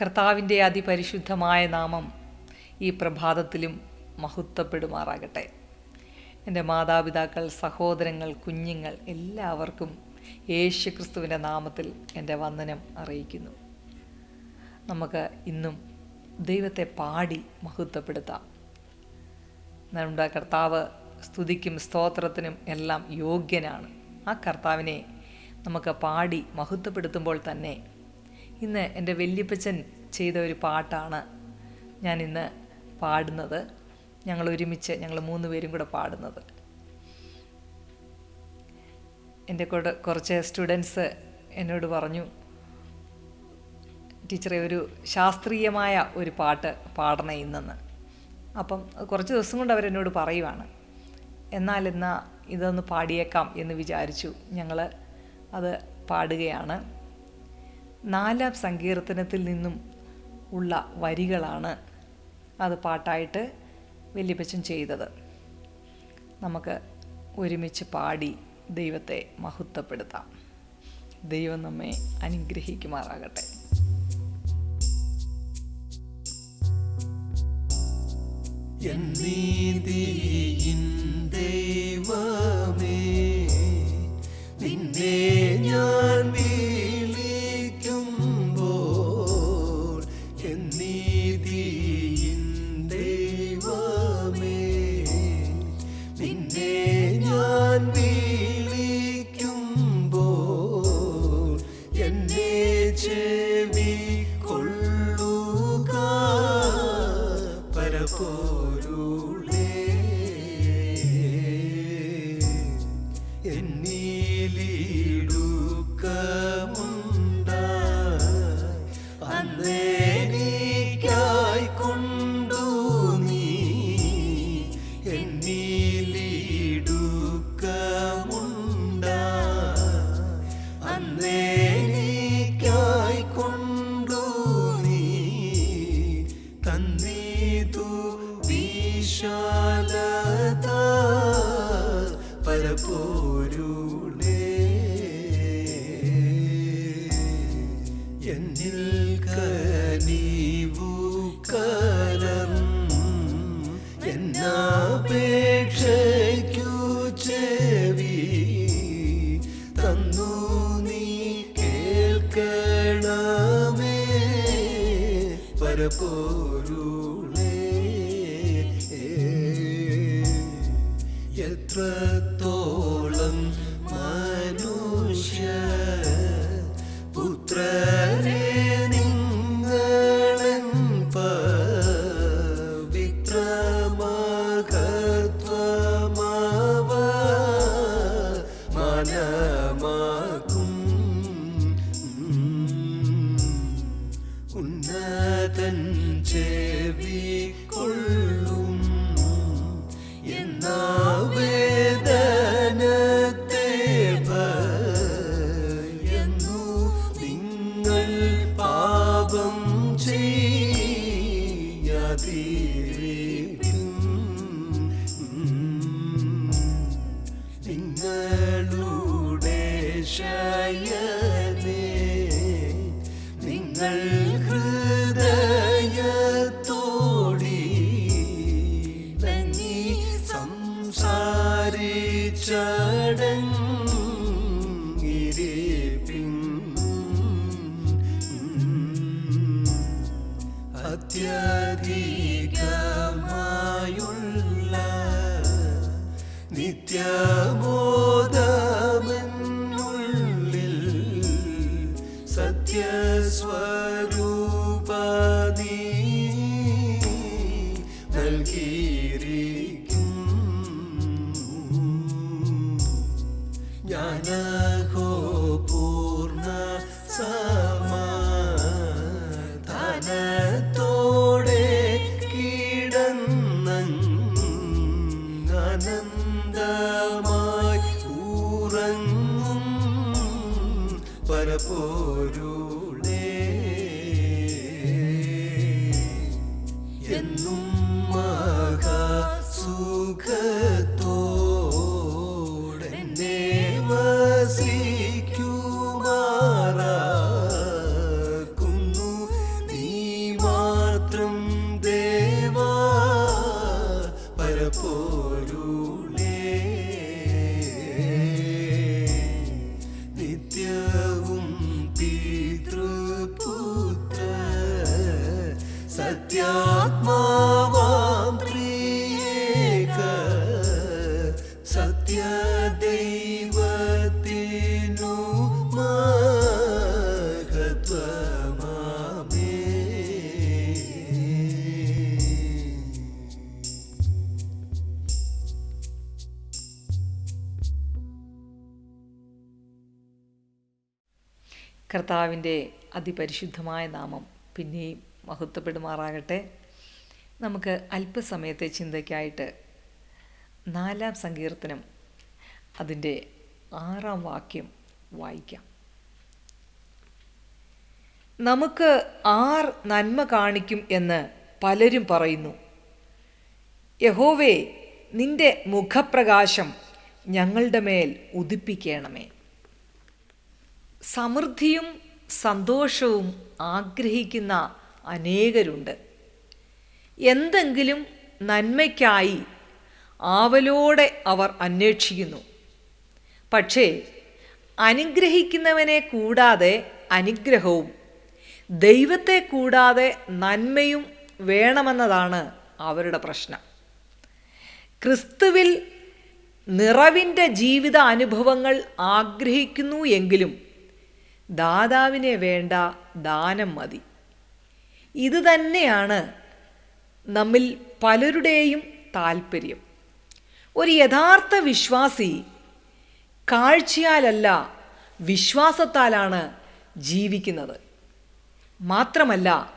കർത്താവിന്റെ അതിപരിശുദ്ധമായ നാമം ഈ പ്രഭാതത്തിലും മഹത്വപ്പെടുമാറാകട്ടെ. എന്റെ മാതാപിതാക്കൾ സഹോദരങ്ങൾ കുഞ്ഞുങ്ങൾ എല്ലാവർക്കും യേശു ക്രിസ്തുവിന്റെ നാമത്തിൽ എന്റെ വന്ദനം അറിയിക്കുന്നു. നമുക്ക് ഇന്നും ദൈവത്തെ പാടി മഹത്വപ്പെടുത്താം. നമ്മുടെ കർത്താവ് സ്തുതിക്കും സ്തോത്രത്തിനും എല്ലാം യോഗ്യനാണ്. ആ കർത്താവിനെ നമുക്ക് പാടി മഹത്വപ്പെടുത്തുമ്പോൾ തന്നെ ഇന്ന് എന്റെ വല്യപ്പച്ചൻ ചെയ്ത ഒരു പാട്ടാണ് ഞാൻ ഇന്ന് പാടുന്നത്. ഞങ്ങൾ ഒരുമിച്ച് ഞങ്ങൾ മൂന്ന് പേരും കൂടെ പാടുന്നത്. എന്റെ കൂടെ കുറച്ച് സ്റ്റുഡൻസ് എന്നോട് പറഞ്ഞു ടീച്ചറെ ഒരു ശാസ്ത്രീയമായ ഒരു പാട്ട് പാടണേ ഇന്നെന്ന്. അപ്പം കുറച്ച് ദിവസം കൊണ്ട് അവരെന്നോട് പറയുവാണ്. എന്നാൽ എന്നാൽ ഇതൊന്ന് പാടിയേക്കാം എന്ന് വിചാരിച്ചു ഞങ്ങൾ അത് പാടുകയാണ്. നാലാം സങ്കീർത്തനത്തിൽ നിന്നും ഉള്ള വരികളാണ് അത് പാട്ടായിട്ട് വല്യപ്പച്ചൻ ചെയ്തത്. നമുക്ക് ഒരുമിച്ച് പാടി ദൈവത്തെ മഹത്വപ്പെടുത്താം. ദൈവം നമ്മെ അനുഗ്രഹിക്കുമാറാകട്ടെ. എന്നീ ദൈവമേ say सत्यस्वरू കർത്താവിന്റെ അതിപരിശുദ്ധമായ നാമം പിന്നെയും മഹത്വപ്പെടുമാറാകട്ടെ. നമുക്ക് അല്പസമയത്തെ ചിന്തയ്ക്കായിട്ട് നാലാം സങ്കീർത്തനം അതിന്റെ ആറാം വാക്യം വായിക്കാം. നമുക്ക് ആർ നന്മ കാണിക്കും എന്ന് പലരും പറയുന്നു. യഹോവേ നിന്റെ മുഖപ്രകാശം ഞങ്ങളുടെ മേൽ ഉദിപ്പിക്കണമേ. സമൃദ്ധിയും സന്തോഷവും ആഗ്രഹിക്കുന്ന അനേകരുണ്ട്. എന്തെങ്കിലും നന്മയ്ക്കായി ആവലോടെ അവർ അന്വേഷിക്കുന്നു. പക്ഷേ അനുഗ്രഹിക്കുന്നവനെ കൂടാതെ അനുഗ്രഹവും ദൈവത്തെ കൂടാതെ നന്മയും വേണമെന്നതാണ് അവരുടെ പ്രശ്നം. ക്രിസ്തുവിൽ നിറവിന്റെ ജീവിത അനുഭവങ്ങൾ ആഗ്രഹിക്കുന്നു എങ്കിലും ദാതാവിനെ വേണ്ട ദാനം മതി. ഇത് തന്നെയാണ് നമ്മിൽ പലരുടെയും താല്പര്യം ഒരു യഥാർത്ഥ വിശ്വാസി കാഴ്ചയാലല്ല വിശ്വാസത്താലാണ് ജീവിക്കുന്നത്. മാത്രമല്ല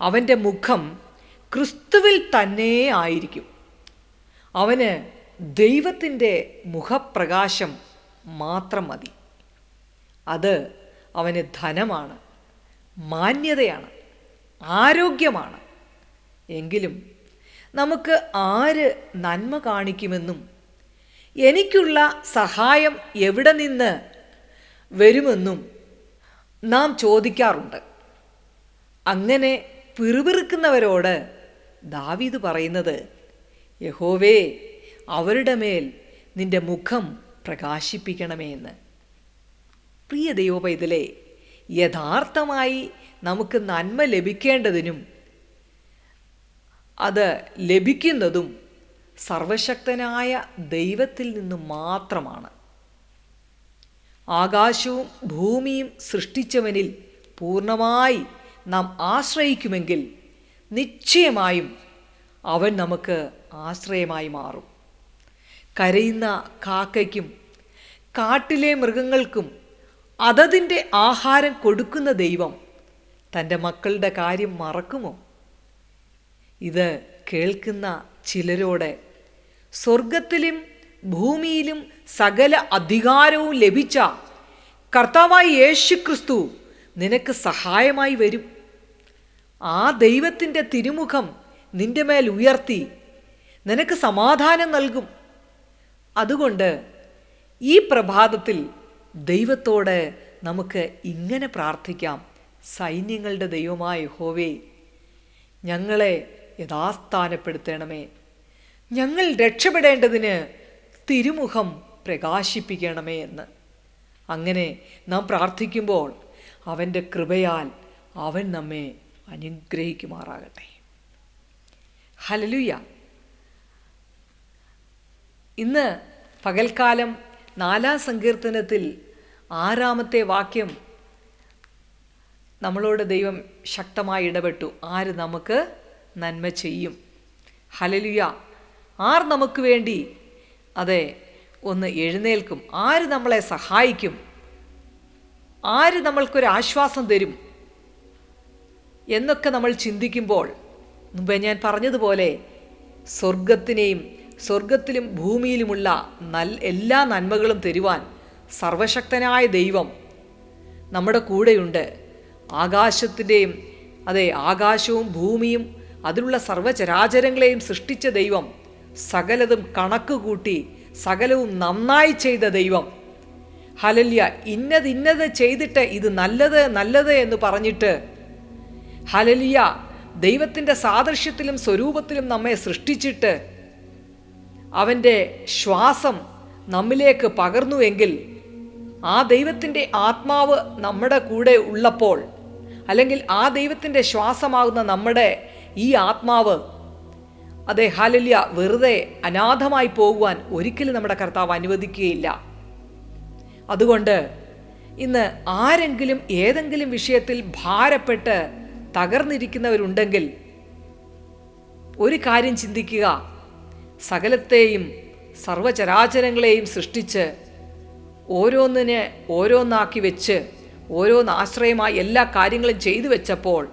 അവന്റെ മുഖം ക്രിസ്തുവിൽ തന്നെ ആയിരിക്കും. അവന് ദൈവത്തിന്റെ മുഖപ്രകാശം മാത്രം മതി. അത് അവന് ധനമാണ് മാന്യതയാണ് ആരോഗ്യമാണ്. എങ്കിലും നമുക്ക് ആര് നന്മ കാണിക്കുമെന്നും എനിക്കുള്ള സഹായം എവിടെ നിന്ന് വരുമെന്നും നാം ചോദിക്കാറുണ്ട്. അങ്ങനെ പിറുപിറുക്കുന്നവരോട് ദാവീദ് പറയുന്നത് യഹോവേ അവരുടെ മേൽ നിന്റെ മുഖം പ്രകാശിപ്പിക്കണമേ എന്ന്. പ്രിയ ദൈവപൈതലേ യഥാർത്ഥമായി നമുക്ക് നന്മ ലഭിക്കേണ്ടതിനും അത് ലഭിക്കുന്നതും സർവശക്തനായ ദൈവത്തിൽ നിന്ന് മാത്രമാണ്. ആകാശവും ഭൂമിയും സൃഷ്ടിച്ചവനിൽ പൂർണമായി നാം ആശ്രയിക്കുമെങ്കിൽ നിശ്ചയമായും അവൻ നമുക്ക് ആശ്രയമായി മാറും. കരയുന്ന കാക്കയ്ക്കും കാട്ടിലെ മൃഗങ്ങൾക്കും അതതിന്റെ ആഹാരം കൊടുക്കുന്ന ദൈവം തന്റെ മക്കളുടെ കാര്യം മറക്കുമോ? ഇത് കേൾക്കുന്ന ചിലരോട് സ്വർഗത്തിലും ഭൂമിയിലും സകല അധികാരവും ലഭിച്ച കർത്താവായി യേശു ക്രിസ്തു നിനക്ക് സഹായമായി വരും. ആ ദൈവത്തിന്റെ തിരുമുഖം നിന്റെ മേൽ ഉയർത്തി നിനക്ക് സമാധാനം നൽകും. അതുകൊണ്ട് ഈ പ്രഭാതത്തിൽ ദൈവത്തോട് നമുക്ക് ഇങ്ങനെ പ്രാർത്ഥിക്കാം. സൈന്യങ്ങളുടെ ദൈവമായ ഹോവേ ഞങ്ങളെ യഥാസ്ഥാനപ്പെടുത്തണമേ. ഞങ്ങൾ രക്ഷപ്പെടേണ്ടതിന് തിരുമുഖം പ്രകാശിപ്പിക്കണമേ എന്ന്. അങ്ങനെ നാം പ്രാർത്ഥിക്കുമ്പോൾ അവന്റെ കൃപയാൽ അവൻ നമ്മെ അനുഗ്രഹിക്കുമാറാകട്ടെ. ഹലലുയ ഇന്ന് പകൽക്കാലം നാലാം സങ്കീർത്തനത്തിൽ ആറാമത്തെ വാക്യം നമ്മളോട് ദൈവം ശക്തമായി ഇടപെട്ടു. ആര് നമുക്ക് നന്മ ചെയ്യും? ഹലലുയ ആർ നമുക്ക് വേണ്ടി? അതെ ഒന്ന് എഴുന്നേൽക്കും. ആര് നമ്മളെ സഹായിക്കും? ആര് നമ്മൾക്കൊരു ആശ്വാസം തരും? എന്നൊക്കെ നമ്മൾ ചിന്തിക്കുമ്പോൾ മുമ്പേ ഞാൻ പറഞ്ഞതുപോലെ സ്വർഗത്തിനെയും സ്വർഗത്തിലും ഭൂമിയിലുമുള്ള നൽ എല്ലാ നന്മകളും തരുവാൻ സർവശക്തനായ ദൈവം നമ്മുടെ കൂടെയുണ്ട്. ആകാശത്തിന്റെയും അതെ ആകാശവും ഭൂമിയും അതിലുള്ള സർവചരാചരങ്ങളെയും സൃഷ്ടിച്ച ദൈവം സകലതും കണക്ക് കൂട്ടി സകലവും നന്നായി ചെയ്ത ദൈവം. ഹലല്യ ഇന്നത് ഇന്നത് ചെയ്തിട്ട് ഇത് നല്ലത് നല്ലത് എന്ന് പറഞ്ഞിട്ട് ഹലലിയ ദൈവത്തിന്റെ സാദൃശ്യത്തിലും സ്വരൂപത്തിലും നമ്മെ സൃഷ്ടിച്ചിട്ട് അവന്റെ ശ്വാസം നമ്മിലേക്ക് പകർന്നുവെങ്കിൽ ആ ദൈവത്തിന്റെ ആത്മാവ് നമ്മുടെ കൂടെ ഉള്ളപ്പോൾ അല്ലെങ്കിൽ ആ ദൈവത്തിന്റെ ശ്വാസമാകുന്ന നമ്മുടെ ഈ ആത്മാവ് അതെ ഹാലല്യ വെറുതെ അനാഥമായി പോകുവാൻ ഒരിക്കലും നമ്മുടെ കർത്താവ് അനുവദിക്കുകയില്ല. അതുകൊണ്ട് ഇന്ന് ആരെങ്കിലും ഏതെങ്കിലും വിഷയത്തിൽ ഭാരപ്പെട്ട് തകർന്നിരിക്കുന്നവരുണ്ടെങ്കിൽ ഒരു കാര്യം ചിന്തിക്കുക. സകലത്തെയും സർവചരാചരങ്ങളെയും സൃഷ്ടിച്ച് ഓരോന്നിനെ ഓരോന്നാക്കി വെച്ച് ഓരോന്ന് ആശ്രയമായി എല്ലാ കാര്യങ്ങളും ചെയ്തു വെച്ചപ്പോൾ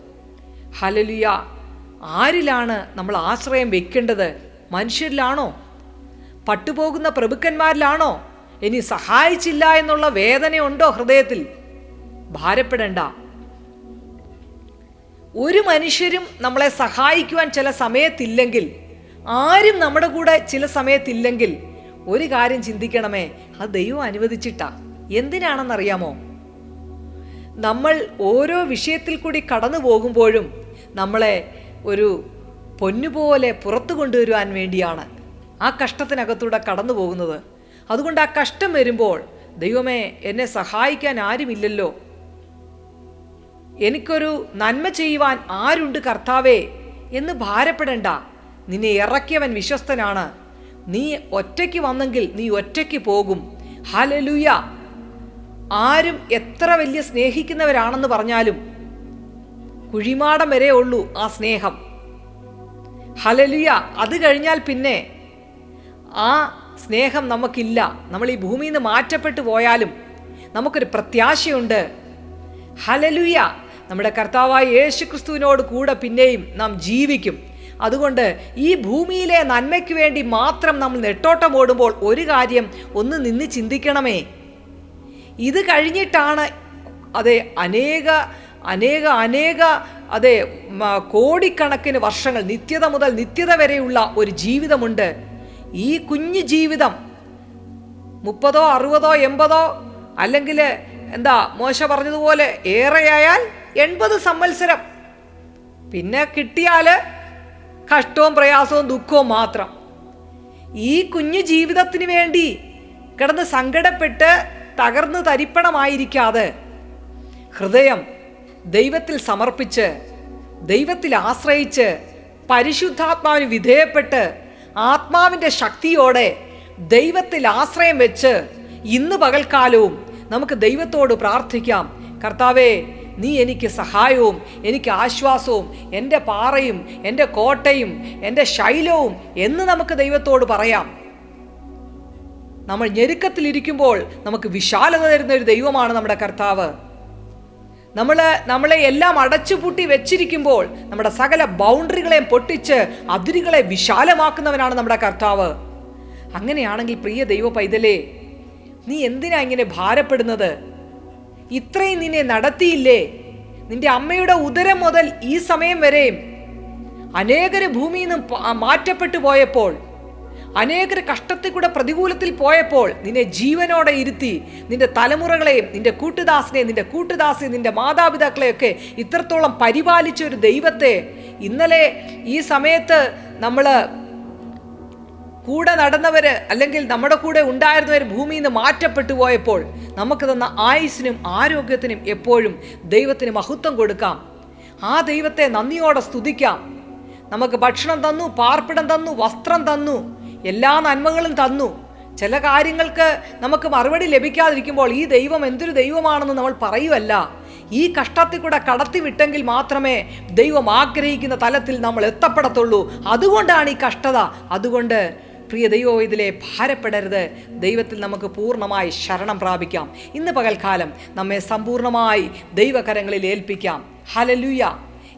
ഹലലിയ ആരിലാണ് നമ്മൾ ആശ്രയം വെക്കേണ്ടത്? മനുഷ്യരിലാണോ? പട്ടുപോകുന്ന പ്രഭുക്കന്മാരിലാണോ? ഇനി സഹായിച്ചില്ല എന്നുള്ള വേദനയുണ്ടോ ഹൃദയത്തിൽ? ഭാരപ്പെടേണ്ട. ഒരു മനുഷ്യരും നമ്മളെ സഹായിക്കുവാൻ ചില സമയത്തില്ലെങ്കിൽ ആരും നമ്മുടെ കൂടെ ചില സമയത്തില്ലെങ്കിൽ ഒരു കാര്യം ചിന്തിക്കണമേ അത് ദൈവം അനുവദിച്ചിട്ടാ. എന്തിനാണെന്നറിയാമോ? നമ്മൾ ഓരോ വിഷയത്തിൽ കൂടി കടന്നു പോകുമ്പോഴും നമ്മളെ ഒരു പൊന്നുപോലെ പുറത്തു കൊണ്ടുവരുവാൻ വേണ്ടിയാണ് ആ കഷ്ടത്തിനകത്തൂടെ കടന്നു പോകുന്നത്. അതുകൊണ്ട് ആ കഷ്ടം വരുമ്പോൾ ദൈവമേ എന്നെ സഹായിക്കാൻ ആരുമില്ലല്ലോ? എനിക്കൊരു നന്മ ചെയ്യുവാൻ ആരുണ്ട് കർത്താവേ എന്ന് ഭാരപ്പെടണ്ട. നിന്നെ ഇറക്കിയവൻ വിശ്വസ്തനാണ്. നീ ഒറ്റയ്ക്ക് വന്നെങ്കിൽ നീ ഒറ്റയ്ക്ക് പോകും. ഹലലുയ ആരും എത്ര വലിയ സ്നേഹിക്കുന്നവരാണെന്ന് പറഞ്ഞാലും കുഴിമാടം വരെ ഉള്ളൂ ആ സ്നേഹം. ഹലലുയ അത് കഴിഞ്ഞാൽ പിന്നെ ആ സ്നേഹം നമുക്കില്ല. നമ്മൾ ഈ ഭൂമിയിൽ നിന്ന് മാറ്റപ്പെട്ടു പോയാലും നമുക്കൊരു പ്രത്യാശയുണ്ട്. ഹലലുയ നമ്മുടെ കർത്താവായ യേശു ക്രിസ്തുവിനോട് കൂടെ പിന്നെയും നാം ജീവിക്കും. അതുകൊണ്ട് ഈ ഭൂമിയിലെ നന്മയ്ക്ക് വേണ്ടി മാത്രം നമ്മൾ നെട്ടോട്ടം ഓടുമ്പോൾ ഒരു കാര്യം ഒന്ന് നിന്ന് ചിന്തിക്കണമേ. ഇത് കഴിഞ്ഞിട്ടാണ് അതെ അനേക അനേക അനേക അതെ കോടിക്കണക്കിന് വർഷങ്ങൾ നിത്യത മുതൽ നിത്യത വരെയുള്ള ഒരു ജീവിതമുണ്ട്. ഈ കുഞ്ഞു ജീവിതം മുപ്പതോ അറുപതോ എൺപതോ അല്ലെങ്കിൽ എന്താ മോശ പറഞ്ഞതുപോലെ ഏറെയായാൽ എൺപത് സമ്മത്സരം പിന്നെ കിട്ടിയാൽ കഷ്ടവും പ്രയാസവും ദുഃഖവും മാത്രം. ഈ കുഞ്ഞു ജീവിതത്തിന് വേണ്ടി കിടന്ന് സങ്കടപ്പെട്ട് തകർന്ന് തരിപ്പണമായിരിക്കാതെ ഹൃദയം ദൈവത്തിൽ സമർപ്പിച്ച് ദൈവത്തിൽ ആശ്രയിച്ച് പരിശുദ്ധാത്മാവിന് വിധേയപ്പെട്ട് ആത്മാവിന്റെ ശക്തിയോടെ ദൈവത്തിൽ ആശ്രയം വെച്ച് ഇന്ന് പകൽക്കാലവും നമുക്ക് ദൈവത്തോട് പ്രാർത്ഥിക്കാം. കർത്താവേ നീ എനിക്ക് സഹായവും എനിക്ക് ആശ്വാസവും എന്റെ പാറയും എന്റെ കോട്ടയും എന്റെ ശൈലവും എന്ന് നമുക്ക് ദൈവത്തോട് പറയാം. നമ്മൾ ഞെരുക്കത്തിലിരിക്കുമ്പോൾ നമുക്ക് വിശാലത തരുന്ന ഒരു ദൈവമാണ് നമ്മുടെ കർത്താവ്. നമ്മൾ നമ്മളെ എല്ലാം അടച്ചുപൂട്ടി വെച്ചിരിക്കുമ്പോൾ നമ്മുടെ സകല ബൗണ്ടറികളെയും പൊട്ടിച്ച് അതിരുകളെ വിശാലമാക്കുന്നവനാണ് നമ്മുടെ കർത്താവ്. അങ്ങനെയാണെങ്കിൽ പ്രിയ ദൈവ പൈതലേ നീ എന്തിനാ ഇങ്ങനെ ഭാരപ്പെടുന്നത്? ഇത്രയും നിന്നെ നടത്തിയില്ലേ? നിന്റെ അമ്മയുടെ ഉദരം മുതൽ ഈ സമയം വരെയും അനേകര് ഭൂമിയിൽ നിന്നും മാറ്റപ്പെട്ടു പോയപ്പോൾ അനേകർ കഷ്ടത്തിൽ കൂടെ പ്രതികൂലത്തിൽ പോയപ്പോൾ നിന്നെ ജീവനോടെ ഇരുത്തി നിന്റെ തലമുറകളെയും നിന്റെ കൂട്ടുദാസിനെയും നിന്റെ കൂട്ടുദാസിനെയും നിന്റെ മാതാപിതാക്കളെയൊക്കെ ഇത്രത്തോളം പരിപാലിച്ച ഒരു ദൈവത്തെ ഇന്നലെ ഈ സമയത്ത് നമ്മൾ കൂടെ നടന്നവര് അല്ലെങ്കിൽ നമ്മുടെ കൂടെ ഉണ്ടായിരുന്നവർ ഭൂമിയിൽ നിന്ന് മാറ്റപ്പെട്ടു പോയപ്പോൾ നമുക്ക് തന്ന ആയുസിനും ആരോഗ്യത്തിനും എപ്പോഴും ദൈവത്തിന് മഹത്വം കൊടുക്കാം. ആ ദൈവത്തെ നന്ദിയോടെ സ്തുതിക്കാം. നമുക്ക് ഭക്ഷണം തന്നു പാർപ്പിടം തന്നു വസ്ത്രം തന്നു എല്ലാ നന്മകളും തന്നു. ചില കാര്യങ്ങൾക്ക് നമുക്ക് മറുപടി ലഭിക്കാതിരിക്കുമ്പോൾ ഈ ദൈവം എന്തൊരു ദൈവമാണെന്ന് നമ്മൾ പറയുമല്ല ഈ കഷ്ടത്തിൽ കൂടെ കടത്തി വിട്ടെങ്കിൽ മാത്രമേ ദൈവം ആഗ്രഹിക്കുന്ന തലത്തിൽ നമ്മൾ എത്തപ്പെടത്തുള്ളൂ. അതുകൊണ്ടാണ് ഈ കഷ്ടത. അതുകൊണ്ട് പ്രിയ ദൈവം ഇതിലെ ഭാരപ്പെടരുത്. ദൈവത്തിൽ നമുക്ക് പൂർണമായി ശരണം പ്രാപിക്കാം. ഇന്ന് പകൽക്കാലം നമ്മെ സമ്പൂർണമായി ദൈവകരങ്ങളിൽ ഏൽപ്പിക്കാം. ഹലലുയ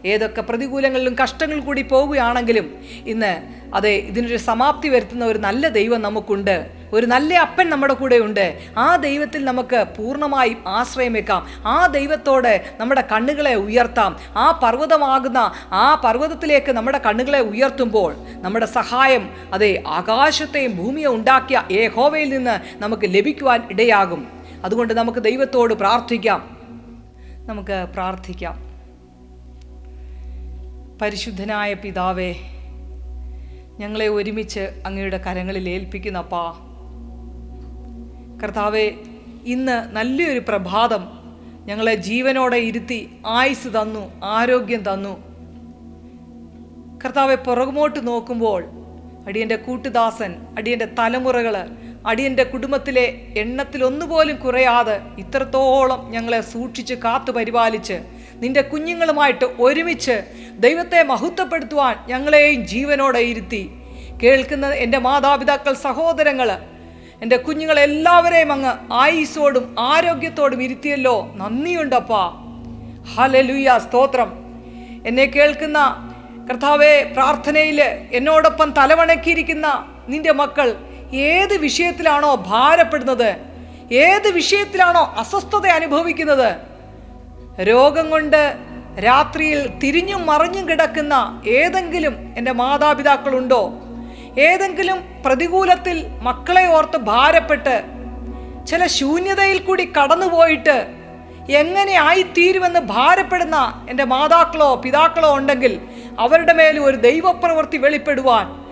ഏതൊക്കെ പ്രതികൂലങ്ങളിലും കഷ്ടങ്ങൾ കൂടി പോവുകയാണെങ്കിലും ഇന്ന് അതെ ഇതിനൊരു സമാപ്തി വരുത്തുന്ന ഒരു നല്ല ദൈവം നമുക്കുണ്ട്. ഒരു നല്ല അപ്പൻ നമ്മുടെ കൂടെ ഉണ്ട്. ആ ദൈവത്തിൽ നമുക്ക് പൂർണമായും വെക്കാം ആ ദൈവത്തോട് നമ്മുടെ കണ്ണുകളെ ഉയർത്താം. ആ പർവതമാകുന്ന ആ പർവതത്തിലേക്ക് നമ്മുടെ കണ്ണുകളെ ഉയർത്തുമ്പോൾ നമ്മുടെ സഹായം അതെ ആകാശത്തെയും ഭൂമിയെ ഉണ്ടാക്കിയ ഏഹോവയിൽ നിന്ന് നമുക്ക് ലഭിക്കുവാൻ ഇടയാകും. അതുകൊണ്ട് നമുക്ക് ദൈവത്തോട് പ്രാർത്ഥിക്കാം. നമുക്ക് പ്രാർത്ഥിക്കാം. പരിശുദ്ധനായ പിതാവേ ഞങ്ങളെ ഒരുമിച്ച് അങ്ങയുടെ കരങ്ങളിൽ ഏൽപ്പിക്കുന്നപ്പാ കർത്താവെ ഇന്ന് നല്ലൊരു പ്രഭാതം ഞങ്ങളെ ജീവനോടെ ഇരുത്തി ആയുസ് തന്നു ആരോഗ്യം തന്നു. കർത്താവെ പുറകുമോട്ട് നോക്കുമ്പോൾ അടിയന്റെ കൂട്ടുദാസൻ അടിയന്റെ തലമുറകൾ അടിയന്റെ കുടുംബത്തിലെ എണ്ണത്തിലൊന്നുപോലും കുറയാതെ ഇത്രത്തോളം ഞങ്ങളെ സൂക്ഷിച്ച് കാത്തു പരിപാലിച്ച് നിന്റെ കുഞ്ഞുങ്ങളുമായിട്ട് ഒരുമിച്ച് ദൈവത്തെ മഹത്വപ്പെടുത്തുവാൻ ഞങ്ങളെയും ജീവനോടെ ഇരുത്തി. കേൾക്കുന്ന എന്റെ മാതാപിതാക്കൾ സഹോദരങ്ങൾ എന്റെ കുഞ്ഞുങ്ങളെല്ലാവരെയും അങ്ങ് ആയുസോടും ആരോഗ്യത്തോടും ഇരുത്തിയല്ലോ. നന്ദിയുണ്ടപ്പാ. ഹലലുയ സ്തോത്രം. എന്നെ കേൾക്കുന്ന കർത്താവെ പ്രാർത്ഥനയിൽ എന്നോടൊപ്പം തലവണക്കിയിരിക്കുന്ന നിന്റെ മക്കൾ ഏത് വിഷയത്തിലാണോ ഭാരപ്പെടുന്നത്? ഏത് വിഷയത്തിലാണോ അസ്വസ്ഥത അനുഭവിക്കുന്നത്? രോഗം കൊണ്ട് രാത്രിയിൽ തിരിഞ്ഞും മറിഞ്ഞും കിടക്കുന്ന ഏതെങ്കിലും എന്റെ മാതാപിതാക്കളുണ്ടോ? ഏതെങ്കിലും പ്രതികൂലത്തിൽ മക്കളെ ഓർത്ത് ഭാരപ്പെട്ട് ചില ശൂന്യതയിൽ കൂടി കടന്നുപോയിട്ട് എങ്ങനെ ആയിത്തീരുമെന്ന് ഭാരപ്പെടുന്ന എന്റെ മാതാക്കളോ പിതാക്കളോ ഉണ്ടെങ്കിൽ അവരുടെ മേലും ഒരു ദൈവപ്രവൃത്തി വെളിപ്പെടുവാൻ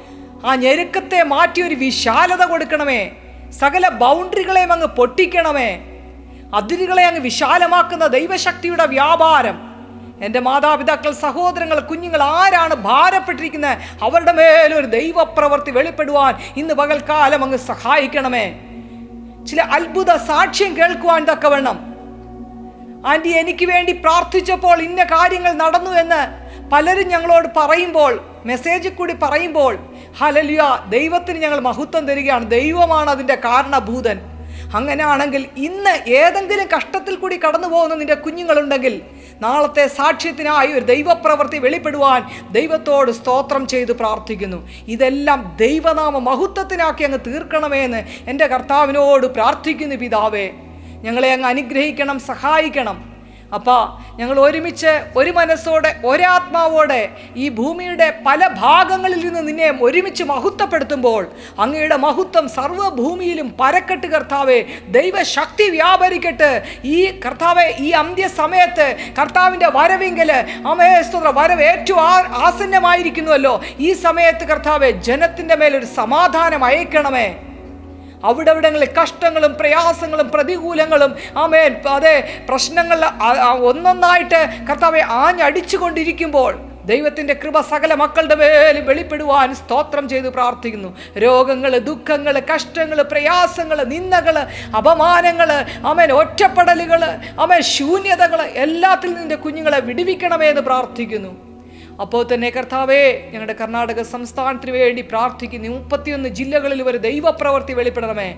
ആ ഞെരുക്കത്തെ മാറ്റി ഒരു വിശാലത കൊടുക്കണമേ. സകല ബൗണ്ടറികളെയും അങ്ങ് പൊട്ടിക്കണമേ. അതിരുകളെ അങ്ങ് വിശാലമാക്കുന്ന ദൈവശക്തിയുടെ വ്യാപാരം എന്റെ മാതാപിതാക്കൾ സഹോദരങ്ങൾ കുഞ്ഞുങ്ങൾ ആരാണ് ഭാരപ്പെട്ടിരിക്കുന്നത്? അവരുടെ മേലൊരു ദൈവപ്രവർത്തി വെളിപ്പെടുവാൻ ഇന്ന് പകൽക്കാലം അങ്ങ് സഹായിക്കണമേ. ചില അത്ഭുത സാക്ഷ്യം കേൾക്കുവാൻ തക്കവണ്ണം. ആന്റി എനിക്ക് വേണ്ടി പ്രാർത്ഥിച്ചപ്പോൾ ഇന്ന കാര്യങ്ങൾ നടന്നു എന്ന് പലരും ഞങ്ങളോട് പറയുമ്പോൾ മെസ്സേജിൽ കൂടി പറയുമ്പോൾ ഹലലിയ ദൈവത്തിന് ഞങ്ങൾ മഹത്വം തരികയാണ്. ദൈവമാണ് അതിന്റെ കാരണഭൂതൻ. അങ്ങനെയാണെങ്കിൽ ഇന്ന് ഏതെങ്കിലും കഷ്ടത്തിൽ കൂടി കടന്നു പോകുന്ന നിന്റെ കുഞ്ഞുങ്ങളുണ്ടെങ്കിൽ നാളത്തെ സാക്ഷ്യത്തിനായി ഒരു ദൈവപ്രവൃത്തി വെളിപ്പെടുവാൻ ദൈവത്തോട് സ്തോത്രം ചെയ്ത് പ്രാർത്ഥിക്കുന്നു. ഇതെല്ലാം ദൈവനാമ മഹത്വത്തിനാക്കി അങ്ങ് തീർക്കണമേ എന്ന് എന്റെ കർത്താവിനോട് പ്രാർത്ഥിക്കുന്നു പിതാവേ. ഞങ്ങളെ അങ്ങ് അനുഗ്രഹിക്കണം സഹായിക്കണം. അപ്പാ ഞങ്ങൾ ഒരുമിച്ച് ഒരു മനസ്സോടെ ഒരാത്മാവോടെ ഈ ഭൂമിയുടെ പല ഭാഗങ്ങളിൽ നിന്ന് നിന്നെ ഒരുമിച്ച് മഹത്വപ്പെടുത്തുമ്പോൾ അങ്ങയുടെ മഹത്വം സർവഭൂമിയിലും പരക്കെട്ട് കർത്താവെ ദൈവശക്തി വ്യാപരിക്കട്ട്. ഈ കർത്താവെ ഈ അന്ത്യസമയത്ത് കർത്താവിന്റെ വരവെങ്കിൽ അമേസ്തുത വരവ് ഏറ്റവും ആസന്നമായിരിക്കുന്നുവല്ലോ. ഈ സമയത്ത് കർത്താവെ ജനത്തിന്റെ മേലൊരു സമാധാനം അയക്കണമേ. അവിടെ അവിടങ്ങളിൽ കഷ്ടങ്ങളും പ്രയാസങ്ങളും പ്രതികൂലങ്ങളും ആമേൻ. അതെ പ്രശ്നങ്ങൾ ഒന്നൊന്നായിട്ട് കർത്താവെ ആഞ്ഞടിച്ചു കൊണ്ടിരിക്കുമ്പോൾ ദൈവത്തിന്റെ കൃപ സകല മക്കളുടെ മേലും വെളിപ്പെടുവാൻ സ്തോത്രം ചെയ്ത് പ്രാർത്ഥിക്കുന്നു. രോഗങ്ങൾ ദുഃഖങ്ങൾ കഷ്ടങ്ങൾ പ്രയാസങ്ങൾ നിന്ദകൾ അപമാനങ്ങൾ അമേൻ ഒറ്റപ്പെടലുകൾ അമേൻ ശൂന്യതകൾ എല്ലാത്തിൽ നിന്റെ കുഞ്ഞുങ്ങളെ വിടുവിക്കണമേ എന്ന് പ്രാർത്ഥിക്കുന്നു. അപ്പോൾ തന്നെ കർത്താവേ ഞങ്ങളുടെ കർണാടക സംസ്ഥാനത്തിന് വേണ്ടി പ്രാർത്ഥിക്കുന്നു. മുപ്പത്തിയൊന്ന് ജില്ലകളിൽ ഒരു ദൈവപ്രവൃത്തി വെളിപ്പെടണമേ.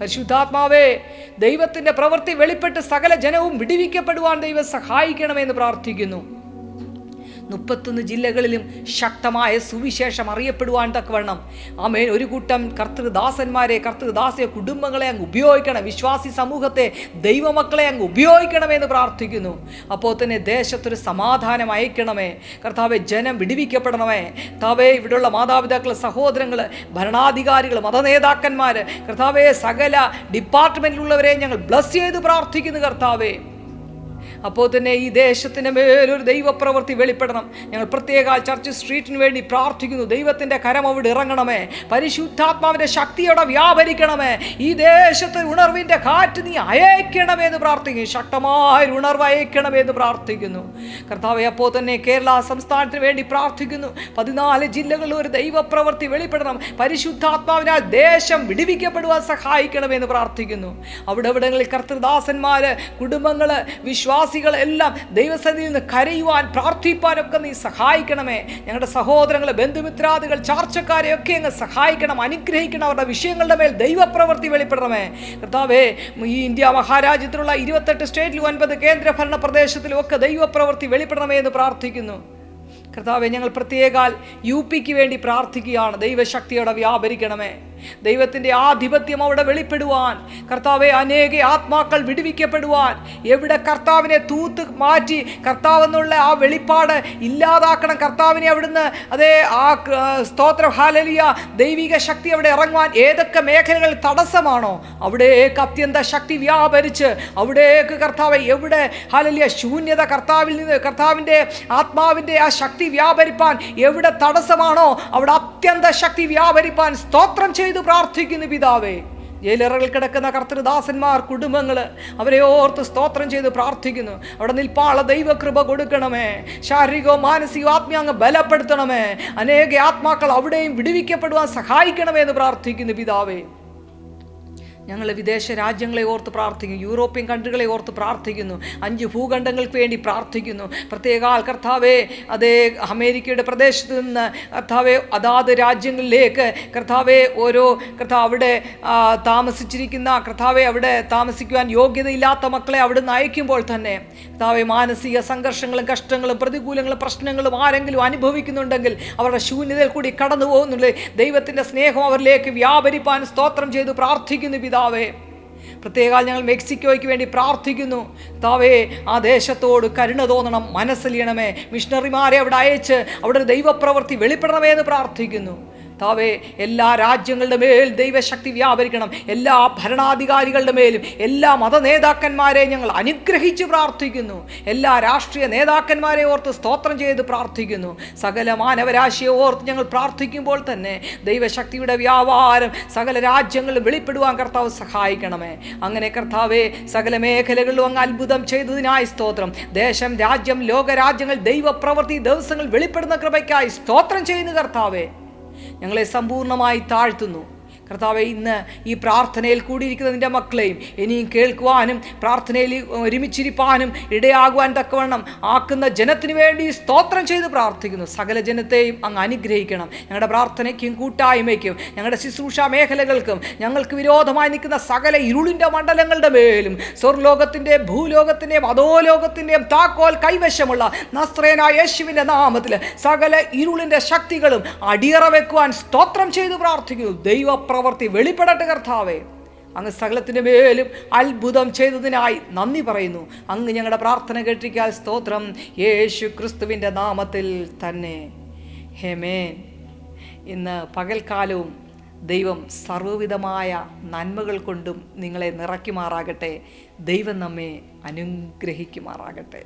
പരിശുദ്ധാത്മാവേ ദൈവത്തിന്റെ പ്രവൃത്തി വെളിപ്പെട്ട് സകല ജനവും വിടിവിക്കപ്പെടുവാൻ ദൈവം സഹായിക്കണമെന്ന് പ്രാർത്ഥിക്കുന്നു. മുപ്പത്തൊന്ന് ജില്ലകളിലും ശക്തമായ സുവിശേഷം അറിയപ്പെടുവാൻ തക്കവണ്ണം. ആമേൻ. ഒരു കൂട്ടം കർത്തൃദാസന്മാരെ കർത്തൃദാസിയ കുടുംബങ്ങളെ അങ്ങ് ഉപയോഗിക്കണം. വിശ്വാസി സമൂഹത്തെ ദൈവമക്കളെ അങ്ങ് ഉപയോഗിക്കണമെന്ന് പ്രാർത്ഥിക്കുന്നു. അപ്പോൾ തന്നെ ദേശത്തൊരു സമാധാനം അയക്കണമേ. കർത്താവെ ജനം വിടിവിക്കപ്പെടണമേ. കർത്താവെ ഇവിടെയുള്ള മാതാപിതാക്കൾ സഹോദരങ്ങൾ ഭരണാധികാരികൾ മതനേതാക്കന്മാർ കർത്താവെ സകല ഡിപ്പാർട്ട്മെന്റിലുള്ളവരെ ഞങ്ങൾ ബ്ലസ് ചെയ്ത് പ്രാർത്ഥിക്കുന്നു കർത്താവേ. അപ്പോൾ തന്നെ ഈ ദേശത്തിന് മേലൊരു ദൈവപ്രവൃത്തി വെളിപ്പെടണം. ഞങ്ങൾ പ്രത്യേക ചർച്ച് സ്ട്രീറ്റിന് വേണ്ടി പ്രാർത്ഥിക്കുന്നു. ദൈവത്തിന്റെ കരം അവിടെ ഇറങ്ങണമേ. പരിശുദ്ധാത്മാവിന്റെ ശക്തിയോടെ വ്യാപരിക്കണമേ. ഈ ദേശത്ത് ഉണർവിന്റെ കാറ്റ് നീ അയക്കണമേ എന്ന് പ്രാർത്ഥിക്കുന്നു. ശക്തമായ ഉണർവ് അയക്കണമേ എന്ന് പ്രാർത്ഥിക്കുന്നു. കർത്താവെ അപ്പോൾ തന്നെ കേരള സംസ്ഥാനത്തിന് വേണ്ടി പ്രാർത്ഥിക്കുന്നു. പതിനാല് ജില്ലകളിൽ ഒരു ദൈവപ്രവൃത്തി വെളിപ്പെടണം. പരിശുദ്ധാത്മാവിനാൽ ദേശം വിടുവിക്കപ്പെടുവാൻ സഹായിക്കണമെന്ന് പ്രാർത്ഥിക്കുന്നു. അവിടെ അവിടങ്ങളിൽ കർത്തൃദാസന്മാർ കുടുംബങ്ങൾ വിശ്വാസികൾ എല്ലാം ദൈവസന്നിധിയിൽ നിന്ന് കരയുവാൻ പ്രാർത്ഥിപ്പാനൊക്കെ നീ സഹായിക്കണമേ. ഞങ്ങളുടെ സഹോദരങ്ങളെ ബന്ധുമിത്രാദികൾ ചാർച്ചക്കാരെയൊക്കെ അങ്ങ് സഹായിക്കണം അനുഗ്രഹിക്കണം അവരുടെ വിഷയങ്ങളുടെ മേൽ ദൈവപ്രവൃത്തി വെളിപ്പെടണമേ. കർത്താവേ ഈ ഇന്ത്യ മഹാരാജ്യത്തിലുള്ള ഇരുപത്തെട്ട് സ്റ്റേറ്റിലും ഒൻപത് കേന്ദ്രഭരണ പ്രദേശത്തിലും ഒക്കെ ദൈവപ്രവൃത്തി വെളിപ്പെടണമേ എന്ന് പ്രാർത്ഥിക്കുന്നു. കർത്താവെ ഞങ്ങൾ പ്രത്യേകാൽ യു പിക്ക് വേണ്ടി പ്രാർത്ഥിക്കുകയാണ്. ദൈവശക്തിയോടെ വ്യാപരിക്കണമേ. ദൈവത്തിന്റെ ആധിപത്യം അവിടെ വെളിപ്പെടുവാൻ. കർത്താവെ അനേക ആത്മാക്കൾ വിടുവിക്കപ്പെടുവാൻ. എവിടെ കർത്താവിനെ തൂത്ത് മാറ്റി കർത്താവെന്നുള്ള ആ വെളിപ്പാട് ഇല്ലാതാക്കണം കർത്താവിനെ അവിടുന്ന്. അതേ ആ സ്തോത്ര ഹാലലിയ. ദൈവിക ശക്തി അവിടെ ഇറങ്ങുവാൻ ഏതൊക്കെ മേഖലകൾ തടസ്സമാണോ അവിടേക്ക് അത്യന്ത ശക്തി വ്യാപരിച്ച് അവിടേക്ക് കർത്താവ് എവിടെ ഹാലലിയ ശൂന്യത കർത്താവിൽ നിന്ന് കർത്താവിന്റെ ആത്മാവിന്റെ ആ ശക്തി വ്യാപരിപ്പാൻ എവിടെ തടസ്സമാണോ അവിടെ അത്യന്ത ശക്തി വ്യാപരിപ്പാൻ സ്തോത്രം ചെയ്ത് പ്രാർത്ഥിക്കുന്നു പിതാവേ. ജയിലറകൾ കിടക്കുന്ന കർത്തൃദാസന്മാർ കുടുംബങ്ങൾ അവരെ ഓർത്ത് സ്തോത്രം ചെയ്ത് പ്രാർത്ഥിക്കുന്നു. അവിടെ നിൽപ്പാള ദൈവകൃപ കൊടുക്കണമേ. ശാരീരികവും മാനസികവും ആത്മീയ അങ്ങ് ബലപ്പെടുത്തണമേ. അനേക ആത്മാക്കൾ അവിടെയും വിടുവിക്കപ്പെടുവാൻ സഹായിക്കണമേ എന്ന് പ്രാർത്ഥിക്കുന്നു പിതാവേ. ഞങ്ങൾ വിദേശ രാജ്യങ്ങളെ ഓർത്ത് പ്രാർത്ഥിക്കുന്നു. യൂറോപ്യൻ കൺട്രികളെ ഓർത്ത് പ്രാർത്ഥിക്കുന്നു. അഞ്ച് ഭൂഖണ്ഡങ്ങൾക്ക് വേണ്ടി പ്രാർത്ഥിക്കുന്നു. പ്രത്യേക കർത്താവെ അതേ അമേരിക്കയുടെ പ്രദേശത്ത് നിന്ന് കർത്താവെ അതാത് രാജ്യങ്ങളിലേക്ക് കർത്താവെ ഓരോ കർത്താവ് അവിടെ താമസിച്ചിരിക്കുന്ന കർത്താവെ അവിടെ താമസിക്കുവാൻ യോഗ്യതയില്ലാത്ത മക്കളെ അവിടെ നയിക്കുമ്പോൾ തന്നെ കർത്താവെ മാനസിക സംഘർഷങ്ങളും കഷ്ടങ്ങളും പ്രതികൂലങ്ങളും പ്രശ്നങ്ങളും ആരെങ്കിലും അനുഭവിക്കുന്നുണ്ടെങ്കിൽ അവരുടെ ശൂന്യതയിൽ കൂടി കടന്നു പോകുന്നുണ്ട്. ദൈവത്തിന്റെ സ്നേഹം അവരിലേക്ക് വ്യാപരിപ്പാൻ സ്തോത്രം ചെയ്തു പ്രാർത്ഥിക്കുന്നു പിതാവേ. പ്രത്യേക ഞങ്ങൾ മെക്സിക്കോയ്ക്ക് വേണ്ടി പ്രാർത്ഥിക്കുന്നു. താവേ ആ ദേശത്തോട് കരുണ തോന്നണം മനസ്സലിയണമേ. മിഷണറിമാരെ അവിടെ അയച്ച് അവിടെ ദൈവപ്രവൃത്തി വെളിപ്പെടണമേ എന്ന് പ്രാർത്ഥിക്കുന്നു. താവേ എല്ലാ രാജ്യങ്ങളുടെ മേൽ ദൈവശക്തി വ്യാപരിക്കണം. എല്ലാ ഭരണാധികാരികളുടെ മേലും എല്ലാ മത നേതാക്കന്മാരെ ഞങ്ങൾ അനുഗ്രഹിച്ച് പ്രാർത്ഥിക്കുന്നു. എല്ലാ രാഷ്ട്രീയ നേതാക്കന്മാരെ ഓർത്ത് സ്തോത്രം ചെയ്ത് പ്രാർത്ഥിക്കുന്നു. സകല മാനവരാശിയെ ഓർത്ത് ഞങ്ങൾ പ്രാർത്ഥിക്കുമ്പോൾ തന്നെ ദൈവശക്തിയുടെ വ്യാപാരം സകല രാജ്യങ്ങളിൽ വെളിപ്പെടുവാൻ കർത്താവ് സഹായിക്കണമേ. അങ്ങനെ കർത്താവേ സകല മേഖലകളിലും അങ്ങ് അത്ഭുതം ചെയ്തതിനായി സ്തോത്രം. ദേശം രാജ്യം ലോകരാജ്യങ്ങൾ ദൈവപ്രവൃത്തി ദിവസങ്ങൾ വെളിപ്പെടുന്ന കൃപയ്ക്കായി സ്തോത്രം ചെയ്യുന്നു കർത്താവേ. ഞങ്ങളെ സമ്പൂർണമായി താഴ്ത്തുന്നു. കർത്താവെ ഇന്ന് ഈ പ്രാർത്ഥനയിൽ കൂടിയിരിക്കുന്ന നിന്റെ മക്കളെയും ഇനിയും കേൾക്കുവാനും പ്രാർത്ഥനയിൽ ഒരുമിച്ചിരിപ്പാനും ഇടയാകുവാൻ തക്കവണ്ണം ആക്കുന്ന ജനത്തിന് വേണ്ടി സ്തോത്രം ചെയ്ത് പ്രാർത്ഥിക്കുന്നു. സകല ജനത്തെയും അങ്ങ് അനുഗ്രഹിക്കണം. ഞങ്ങളുടെ പ്രാർത്ഥനയ്ക്കും കൂട്ടായ്മയ്ക്കും ഞങ്ങളുടെ ശുശ്രൂഷ മേഖലകൾക്കും ഞങ്ങൾക്ക് വിരോധമായി നിൽക്കുന്ന സകല ഇരുളിന്റെ മണ്ഡലങ്ങളുടെ മേലും സ്വർലോകത്തിന്റെയും ഭൂലോകത്തിന്റെയും അധോലോകത്തിന്റെയും താക്കോൽ കൈവശമുള്ള നസ്രേനായ യേശുവിന്റെ നാമത്തിൽ സകല ഇരുളിന്റെ ശക്തികളും അടിയറ വെക്കുവാൻ സ്തോത്രം ചെയ്ത് പ്രാർത്ഥിക്കുന്നു. ദൈവപ്രവൃത്തി വെളിപ്പെടട്ടെ കർത്താവേ. അങ്ങ് സകലത്തിന്റെ മേലും അത്ഭുതം ചെയ്തതിനായി നന്ദി പറയുന്നു. അങ്ങ് ഞങ്ങളുടെ പ്രാർത്ഥന കേട്ടിരിക്കാൻ സ്തോത്രം. യേശു ക്രിസ്തുവിന്റെ നാമത്തിൽ തന്നെ. ഹെമേൻ. ഇന്ന് പകൽക്കാലവും ദൈവം സർവവിധമായ നന്മകൾ കൊണ്ടും നിങ്ങളെ നിറയ്ക്കുമാറാകട്ടെ. ദൈവം നമ്മെ അനുഗ്രഹിക്കുമാറാകട്ടെ.